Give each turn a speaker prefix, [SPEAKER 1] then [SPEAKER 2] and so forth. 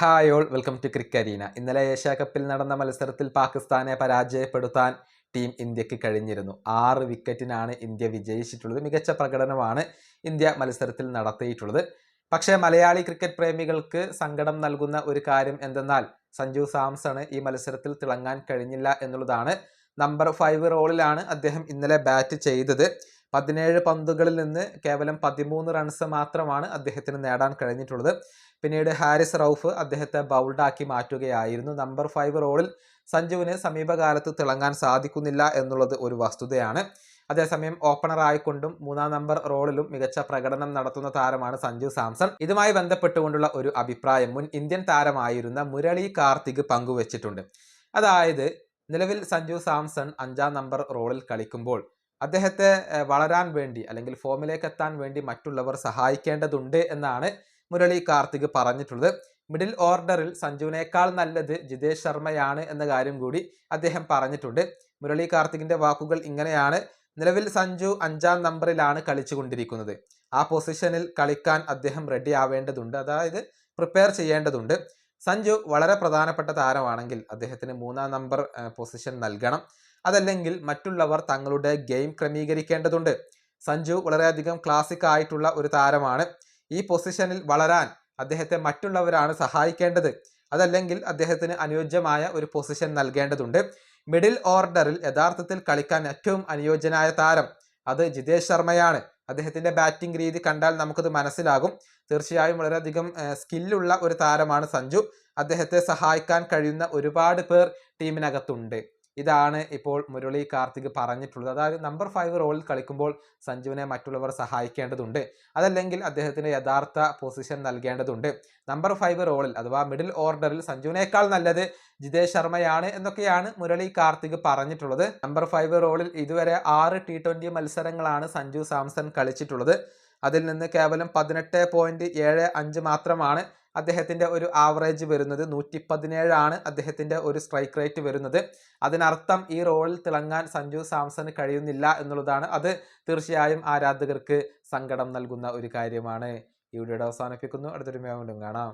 [SPEAKER 1] Hi all welcome to Crickarena ഇന്നലെ Asia കപ്പിൽ നടന്ന മത്സരത്തിൽ പാകിസ്ഥാനെ പരാജയപ്പെടുത്താൻ ടീം ഇന്ത്യയ്ക്ക് കഴിഞ്ഞിരുന്നു. ആറ് വിക്കറ്റിനാണ് ഇന്ത്യ വിജയിച്ചിട്ടുള്ളത്. മികച്ച പ്രകടനമാണ് ഇന്ത്യ മത്സരത്തിൽ നടത്തിയിട്ടുള്ളത്. പക്ഷേ മലയാളി ക്രിക്കറ്റ് പ്രേമികൾക്ക് സങ്കടം നൽകുന്ന ഒരു കാര്യം എന്തെന്നാൽ സഞ്ജു സാംസണ് ഈ മത്സരത്തിൽ തിളങ്ങാൻ കഴിഞ്ഞില്ല എന്നുള്ളതാണ്. നമ്പർ ഫൈവ് റോളിലാണ് അദ്ദേഹം ഇന്നലെ ബാറ്റ് ചെയ്തത്. പതിനേഴ് പന്തുകളിൽ നിന്ന് കേവലം പതിമൂന്ന് റൺസ് മാത്രമാണ് അദ്ദേഹത്തിന് നേടാൻ കഴിഞ്ഞിട്ടുള്ളത്. പിന്നീട് ഹാരിസ് റൌഫ് അദ്ദേഹത്തെ ബൗൾഡാക്കി മാറ്റുകയായിരുന്നു. നമ്പർ ഫൈവ് റോളിൽ സഞ്ജുവിന് സമീപകാലത്ത് തിളങ്ങാൻ സാധിക്കുന്നില്ല എന്നുള്ളത് ഒരു വസ്തുതയാണ്. അതേസമയം ഓപ്പണർ ആയിക്കൊണ്ടും മൂന്നാം നമ്പർ റോളിലും മികച്ച പ്രകടനം നടത്തുന്ന താരമാണ് സഞ്ജു സാംസൺ. ഇതുമായി ബന്ധപ്പെട്ടുകൊണ്ടുള്ള ഒരു അഭിപ്രായം മുൻ ഇന്ത്യൻ താരമായിരുന്ന മുരളി കാർത്തിക് പങ്കുവച്ചിട്ടുണ്ട്. അതായത് നിലവിൽ സഞ്ജു സാംസൺ അഞ്ചാം നമ്പർ റോളിൽ കളിക്കുമ്പോൾ അദ്ദേഹത്തെ വളരാൻ വേണ്ടി അല്ലെങ്കിൽ ഫോമിലേക്ക് എത്താൻ വേണ്ടി മറ്റുള്ളവർ സഹായിക്കേണ്ടതുണ്ട് എന്നാണ് മുരളി കാർത്തിക് പറഞ്ഞിട്ടുള്ളത്. മിഡിൽ ഓർഡറിൽ സഞ്ജുവിനേക്കാൾ നല്ലത് ജിതേഷ് ശർമ്മയാണ് എന്ന കാര്യം കൂടി അദ്ദേഹം പറഞ്ഞിട്ടുണ്ട്. മുരളി കാർത്തികിന്റെ വാക്കുകൾ ഇങ്ങനെയാണ്. നിലവിൽ സഞ്ജു അഞ്ചാം നമ്പറിലാണ് കളിച്ചുകൊണ്ടിരിക്കുന്നത്. ആ പൊസിഷനിൽ കളിക്കാൻ അദ്ദേഹം റെഡി ആവേണ്ടതുണ്ട്. അതായത് പ്രിപ്പയർ ചെയ്യേണ്ടതുണ്ട്. സഞ്ജു വളരെ പ്രധാനപ്പെട്ട താരമാണെങ്കിൽ അദ്ദേഹത്തിന് മൂന്നാം നമ്പർ പൊസിഷൻ നൽകണം. അതല്ലെങ്കിൽ മറ്റുള്ളവർ തങ്ങളുടെ ഗെയിം ക്രമീകരിക്കേണ്ടതുണ്ട്. സഞ്ജു വളരെയധികം ക്ലാസിക് ആയിട്ടുള്ള ഒരു താരമാണ്. ഈ പൊസിഷനിൽ വളരാൻ അദ്ദേഹത്തെ മറ്റുള്ളവരാണ് സഹായിക്കേണ്ടത്. അതല്ലെങ്കിൽ അദ്ദേഹത്തിന് അനുയോജ്യമായ ഒരു പൊസിഷൻ നൽകേണ്ടതുണ്ട്. മിഡിൽ ഓർഡറിൽ യഥാർത്ഥത്തിൽ കളിക്കാൻ ഏറ്റവും അനുയോജ്യനായ താരം അത് ജിതേഷ് ശർമ്മയാണ്. അദ്ദേഹത്തിന്റെ ബാറ്റിംഗ് രീതി കണ്ടാൽ നമുക്കത് മനസ്സിലാകും. തീർച്ചയായും വളരെയധികം സ്കില്ലുള്ള ഒരു താരമാണ് സഞ്ജു. അദ്ദേഹത്തെ സഹായിക്കാൻ കഴിയുന്ന ഒരുപാട് പേർ ടീമിനകത്തുണ്ട് ഇതാണ് ഇപ്പോൾ മുരളി കാർത്തിക് പറഞ്ഞിട്ടുള്ളത്. അതായത് നമ്പർ ഫൈവ് റോളിൽ കളിക്കുമ്പോൾ സഞ്ജുവിനെ മറ്റുള്ളവർ സഹായിക്കേണ്ടതുണ്ട്. അതല്ലെങ്കിൽ അദ്ദേഹത്തിന് യഥാർത്ഥ പൊസിഷൻ നൽകേണ്ടതുണ്ട്. നമ്പർ ഫൈവ് റോളിൽ അഥവാ മിഡിൽ ഓർഡറിൽ സഞ്ജുവിനേക്കാൾ നല്ലത് ജിതേഷ് ശർമ്മയാണ് എന്നൊക്കെയാണ് മുരളി കാർത്തിക് പറഞ്ഞിട്ടുള്ളത്. നമ്പർ ഫൈവ് റോളിൽ ഇതുവരെ ആറ് ടി മത്സരങ്ങളാണ് സഞ്ജു സാംസൺ കളിച്ചിട്ടുള്ളത്. അതിൽ നിന്ന് കേവലം പതിനെട്ട് പോയിന്റ് ഏഴ് അഞ്ച് മാത്രമാണ് അദ്ദേഹത്തിന്റെ ഒരു ആവറേജ് വരുന്നത്. നൂറ്റി പതിനേഴാണ് അദ്ദേഹത്തിന്റെ ഒരു സ്ട്രൈക്ക് റേറ്റ് വരുന്നത്. അതിനർത്ഥം ഈ റോളിൽ തിളങ്ങാൻ സഞ്ജു സാംസന് കഴിയുന്നില്ല എന്നുള്ളതാണ്. അത് തീർച്ചയായും ആരാധകർക്ക് സങ്കടം നൽകുന്ന ഒരു കാര്യമാണ്. ഈ വീഡിയോയുടെ അവസാനിപ്പിക്കുന്നു. അടുത്തൊരു വീണ്ടും കാണാം.